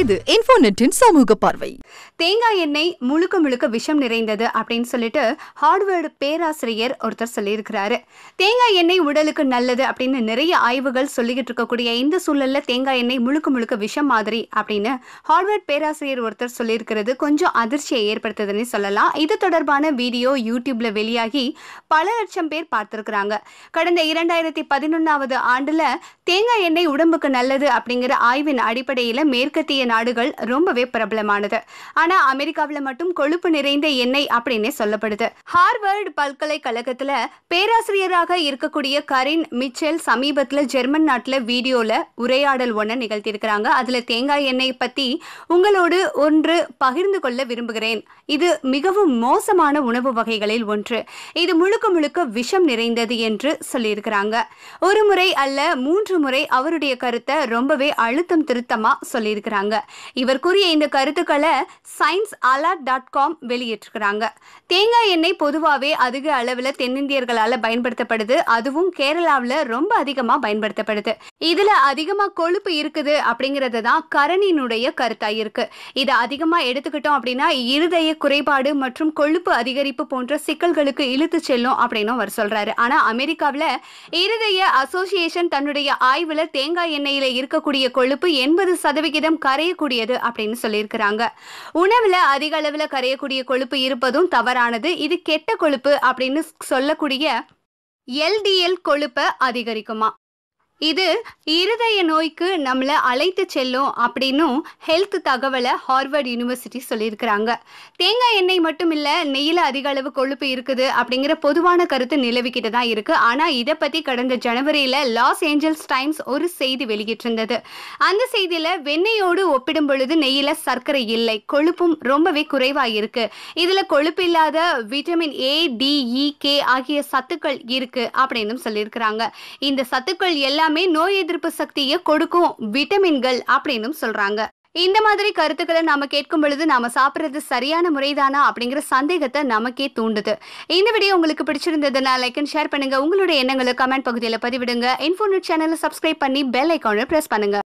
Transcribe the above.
இது இன்ஃபோநெட்டின் சமூக பார்வை. தேங்காய் எண்ணெய் முழுக்க முழுக்க விஷம் நிறைந்தது அப்படின்னு சொல்லிட்டு ஹார்வர்டு பேராசிரியர் ஒருத்தர் சொல்லியிருக்கிறாரு. தேங்காய் எண்ணெய் உடலுக்கு நல்லது அப்படின்னு நிறைய ஆய்வுகள் சொல்லிக்கிட்டு இருக்கக்கூடிய இந்த சூழல்ல தேங்காய் எண்ணெய் முழுக்க முழுக்க விஷம் மாதிரி அப்படின்னு ஹார்வர்ட் பேராசிரியர் ஒருத்தர் சொல்லியிருக்கிறது கொஞ்சம் அதிர்ச்சியை ஏற்படுத்துதுன்னு சொல்லலாம். இது தொடர்பான வீடியோ யூடியூப்ல வெளியாகி பல லட்சம் பேர் பார்த்திருக்கிறாங்க. கடந்த இரண்டாயிரத்தி பதினொன்னாவது ஆண்டுல தேங்காய் எண்ணெய் உடம்புக்கு நல்லது அப்படிங்கிற ஆய்வின் அடிப்படையில் மேற்கத்திய நாடுகள் ரொம்பவே பிரபலமானது. ஆனா அமெரிக்காவுல மட்டும் கொழுப்பு நிறைந்த எண்ணெய் அப்படின்னே சொல்லப்படுது. ஹார்வர்டு பல்கலைக்கழகத்துல பேராசிரியராக இருக்கக்கூடிய கரின் மிச்சல் சமீபத்துல ஜெர்மன் நாட்டுல வீடியோல உரையாடல் ஒண்ண நிகழ்த்தியிருக்கிறாங்க. அதுல தேங்காய் எண்ணெய் பத்தி உங்களோடு ஒன்று பகிர்ந்து கொள்ள விரும்புகிறேன். இது மிகவும் மோசமான உணவு வகைகளில் ஒன்று. இது முழுக்க முழுக்க விஷம் நிறைந்தது என்று சொல்லியிருக்கிறாங்க. ஒரு முறை அல்ல மூன்று முறை அவருடைய கருத்தை ரொம்பவே அழுத்தம் திருத்தமா சொல்லியிருக்கிறாங்க. இவர் கூறிய இந்த கருத்துக்களை சயின்ஸ் அலர்ட் டாட் காம் வெளியிட்டிருக்கிறாங்க. தேங்காய் எண்ணெய் பொதுவாகவே அதிக அளவில் தென்னிந்தியர்களால் பயன்படுத்தப்படுது. அதுவும் கேரளாவில் ரொம்ப அதிகமாக பயன்படுத்தப்படுது. இதில் அதிகமாக கொழுப்பு இருக்குது அப்படிங்கிறது தான் கரணினுடைய கருத்தாக இருக்கு. இதை அதிகமாக எடுத்துக்கிட்டோம் அப்படின்னா இருதய குறைபாடு மற்றும் கொழுப்பு அதிகரிப்பு போன்ற சிக்கல்களுக்கு இழுத்து செல்லும் அப்படின்னு அவர் சொல்றாரு. ஆனால் அமெரிக்காவில் இருதய அசோசியேஷன் தன்னுடைய ஆய்வில் தேங்காய் எண்ணெயில் இருக்கக்கூடிய கொழுப்பு எண்பது சதவிகிதம் கரை கரையக்கூடியது அப்படின்னு சொல்லியிருக்கிறாங்க. உணவுல அதிக அளவுல கரையக்கூடிய கொழுப்பு இருப்பதும் தவறானது. இது கெட்ட கொழுப்பு அப்படின்னு சொல்லக்கூடிய எல்டிஎல் கொழுப்பை அதிகரிக்குமா? இது இருதய நோய்க்கு நம்மளை அழைத்து செல்லும் அப்படின்னும் ஹெல்த் தகவலை ஹார்வர்ட் யூனிவர்சிட்டி சொல்லியிருக்கிறாங்க. தேங்காய் எண்ணெய் மட்டும் இல்லை நெய்யில் அதிக அளவு கொழுப்பு இருக்குது அப்படிங்கிற பொதுவான கருத்து நிலவிக்கிட்டு தான் இருக்குது ஆனால் இதை பற்றி கடந்த ஜனவரியில் லாஸ் ஏஞ்சல்ஸ் டைம்ஸ் ஒரு செய்தி வெளியிட்டிருந்தது. அந்த செய்தியில் வெண்ணெயோடு ஒப்பிடும் பொழுது நெய்யில் சர்க்கரை இல்லை கொழுப்பும் ரொம்பவே குறைவாக இருக்குது இதில் கொழுப்பு இல்லாத vitamin A D E K ஆகிய சத்துக்கள் இருக்குது அப்படின்னு சொல்லியிருக்கிறாங்க. இந்த சத்துக்கள் எல்லாமே நோய் எதிர்ப்பு சக்தியை கொடுக்கும் விட்டமின்கள் அப்படின்னு சொல்றாங்க. இந்த மாதிரி கருத்துக்களை நாம கேட்கும் பொழுது நாம சாப்பிட்றது சரியான முறைதானா அப்படிங்கிற சந்தேகத்தை நமக்கே தூண்டுது. இந்த வீடியோ உங்களுக்கு பிடிச்சிருந்ததுன்னா லைக் அண்ட் ஷேர் பண்ணுங்க. உங்களுடைய எண்ணங்களை கமெண்ட் பகுதியில் பதிவிடுங்க. இன்ஃபோனட் சேனலை சப்ஸ்கிரைப் பண்ணி பெல் ஐக்கானை பிரஸ் பண்ணுங்க.